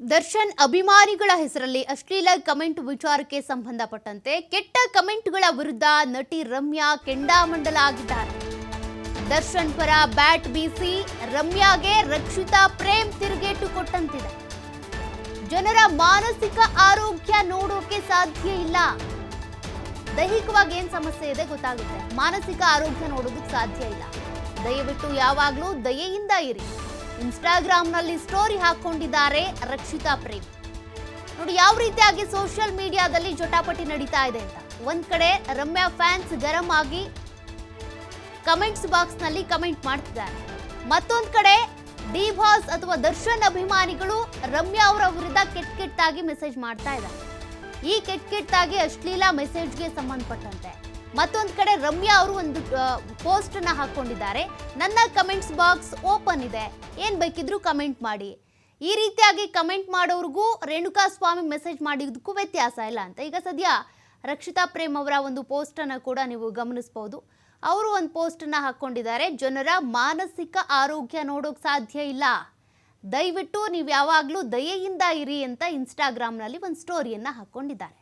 ದರ್ಶನ್ ಅಭಿಮಾನಿಗಳ ಹೆಸರಲ್ಲಿ ಅಶ್ಲೀಲ ಕಮೆಂಟ್ ವಿಚಾರಕ್ಕೆ ಸಂಬಂಧಪಟ್ಟಂತೆ ಕೆಟ್ಟ ಕಮೆಂಟ್ಗಳ ವಿರುದ್ಧ ನಟಿ ರಮ್ಯಾ ಕೆಂಡಾಮಂಡಲ ಆಗಿದ್ದಾರೆ. ದರ್ಶನ್ ಪರ ಬ್ಯಾಟ್ ಬೀಸಿ ರಮ್ಯಾಗೆ ರಕ್ಷಿತಾ ಪ್ರೇಮ್ ತಿರುಗೇಟು ಕೊಟ್ಟಂತಿದೆ. ಜನರ ಮಾನಸಿಕ ಆರೋಗ್ಯ ನೋಡೋಕೆ ಸಾಧ್ಯ ಇಲ್ಲ. ದೈಹಿಕವಾಗಿ ಏನ್ ಸಮಸ್ಯೆ ಇದೆ ಗೊತ್ತಾಗುತ್ತೆ. ಮಾನಸಿಕ ಆರೋಗ್ಯ ನೋಡೋದಕ್ಕೆ ಸಾಧ್ಯ ಇಲ್ಲ. ದಯವಿಟ್ಟು ಯಾವಾಗಲೂ ದಯೆಯಿಂದ ಇರಿ. ಇನ್ಸ್ಟಾಗ್ರಾಮ್ನಲ್ಲಿ ಸ್ಟೋರಿ ಹಾಕೊಂಡಿದ್ದಾರೆ ರಕ್ಷಿತಾ ಪ್ರೇಮ್. ನೋಡಿ, ಯಾವ ರೀತಿಯಾಗಿ ಸೋಷಿಯಲ್ ಮೀಡಿಯಾದಲ್ಲಿ ಜಟಾಪಟಿ ನಡೀತಾ ಇದೆ ಅಂತ. ಒಂದ್ ಕಡೆ ರಮ್ಯಾ ಫ್ಯಾನ್ಸ್ ಗರಂ ಆಗಿ ಕಮೆಂಟ್ಸ್ ಬಾಕ್ಸ್ನಲ್ಲಿ ಕಮೆಂಟ್ ಮಾಡ್ತಿದ್ದಾರೆ. ಮತ್ತೊಂದ್ ಕಡೆ ಡಿ ಬಾಸ್ ಅಥವಾ ದರ್ಶನ್ ಅಭಿಮಾನಿಗಳು ರಮ್ಯಾ ಅವರ ವಿರುದ್ಧ ಕೆಟ್ಟ ಕೆಟ್ಟಾಗಿ ಮೆಸೇಜ್ ಮಾಡ್ತಾ ಇದ್ದಾರೆ. ಈ ಕೆಟ್ಟ ಕೆಟ್ಟಾಗಿ ಅಶ್ಲೀಲ ಮೆಸೇಜ್ಗೆ ಸಂಬಂಧಪಟ್ಟಂತೆ. ಮತ್ತೊಂದ್ ಕಡೆ ರಮ್ಯಾ ಅವರು ಒಂದು ಪೋಸ್ಟ್ ಅನ್ನ ಹಾಕೊಂಡಿದ್ದಾರೆ. ನನ್ನ ಕಮೆಂಟ್ಸ್ ಬಾಕ್ಸ್ ಓಪನ್ ಇದೆ. ಏನ್ ಬೇಕಿದ್ರು ಕಮೆಂಟ್ ಮಾಡಿ. ಈ ರೀತಿಯಾಗಿ ಕಮೆಂಟ್ ಮಾಡೋರ್ಗೂ ರೇಣುಕಾ ಸ್ವಾಮಿ ಮೆಸೇಜ್ ಮಾಡಿದ್ದಕ್ಕೂ ವ್ಯತ್ಯಾಸ ಇಲ್ಲ ಅಂತ. ಈಗ ಸದ್ಯ ರಕ್ಷಿತಾ ಪ್ರೇಮ್ ಅವರ ಒಂದು ಪೋಸ್ಟ್ ಅನ್ನ ಕೂಡ ನೀವು ಗಮನಿಸಬಹುದು ಅವರು ಒಂದು ಪೋಸ್ಟ್ ಅನ್ನ ಹಾಕೊಂಡಿದ್ದಾರೆ. ಜನರ ಮಾನಸಿಕ ಆರೋಗ್ಯ ನೋಡೋಕೆ ಸಾಧ್ಯ ಇಲ್ಲ. ದಯವಿಟ್ಟು ನೀವು ಯಾವಾಗಲೂ ದಯೆಯಿಂದ ಇರಿ ಅಂತ ಇನ್ಸ್ಟಾಗ್ರಾಮ್ನಲ್ಲಿ ಒಂದು ಸ್ಟೋರಿಯನ್ನ ಹಾಕೊಂಡಿದ್ದಾರೆ.